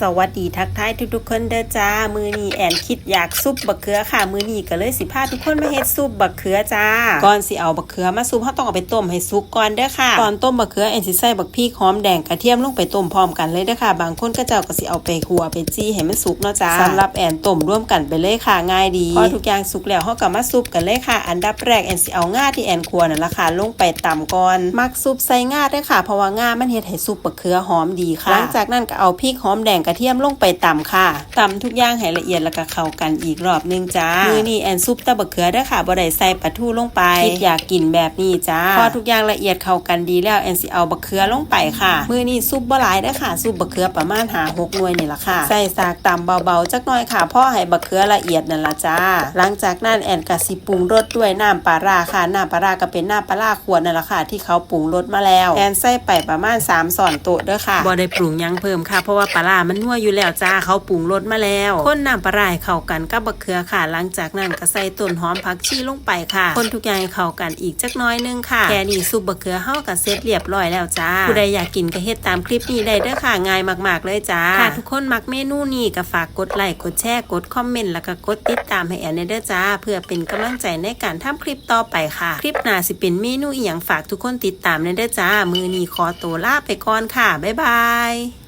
สวัสดีทักทายทุกๆคนเด้อจ้า มือนี้แอนคิดอยากซุปบักเขือค่ะ มือนี้ก็เลยสิพาทุกคนมาเฮ็ดซุปบักเขือจ้า ก่อนสิเอาบักเขือมาซุปเฮาต้องเอาไปต้มให้สุกก่อนเด้อค่ะตอนต้มบักเขือแอนสิใส่บักพริกหอมแดงกระเทียมลงไปต้มพร้อมกันเลยเด้อค่ะ บางคนก็เจ้าก็สิเอาไปคั่วไปจี้ให้มันสุกเนาะจ้าสำหรับแอนต้มร่วมกันไปเลยค่ะง่ายดีพอทุกอย่างสุกแล้วเฮาก็มาซุปกันเลยค่ะ อันดับแรกแอนสิเอาง่าที่แอนคั่วนั่นละค่ะลงไปตำก่อนมักซุปใส่ง่าเด้อค่ะเพราะว่าง่ามันเฮ็ดให้ซุปบักเขือหอมดีค่ะ หลังจากนั้นก็เอาพริกหอมแดงกระเทียมลงไปตำค่ะตำทุกอย่างให้ละเอียดแล้วก็เข้ากันอีกรอบหนึงจ้ามือนี้แอนซุปตะบักเขือเด้อค่ะบ่ได้ใส่ปลาทูลงไปคิดอยากกินแบบนี้จ้าพอทุกอย่างละเอียดเข้ากันดีแล้วแอนสิเอาบักเขือลงไปค่ะ มือนี้ซุปบ่หลายเด้อค่ะ ซุปบักเขือประมาณหาหกหน่วยนี่ล่ะค่ะ ใส่สากตำเบาๆจักหน่อยค่ะเพราะให้บักเขือละเอียดนั่นล่ะจ้า หลังจากนั้นแอนก็สิปรุงรสด้วยน้ำปลาร้าค่ะน้ำปลาร้าก็เป็นน้ำปลาร้าขวดนั่นล่ะค่ะ ที่เขาปรุงรสมาแล้ว แอนใส่ไปประมาณ3ช้อนโต๊ะเด้อค่ะบ่ได้ปรุงหยังเพิ่มค่ะเพราะว่าปลาร้ามันนัวอยู่แล้วจ้าเขาปรุงรสมาแล้ว คนน้ำปลาร้าให้เข้ากันกับบักเขือค่ะ หลังจากนั้นก็ใส่ต้นหอมผักชีลงไปค่ะ คนทุกอย่างเข้ากันอีกจักน้อยนึงค่ะแค่นี้ซุปบักเขือเฮาก็เสร็จเรียบร้อยแล้วจ้าผู้ใดอยากกินก็เฮ็ดตามคลิปนี้ได้เด้อค่ะง่ายมาก ๆ เลยจ้าทุกคนมักเมนูนี้ก็ฝากกดไลค์กดแชร์กดคอมเมนต์แล้วก็กดติดตามให้แอนเด้อจ้า เพื่อเป็นกำลังใจในการทำคลิปต่อไปค่ะ คลิปหน้าสิเป็นเมนูอีหยังฝากทุกคนติดตามเด้อจ้า มือนี้ขอตัวลาไปก่อนค่ะบ๊ายบาย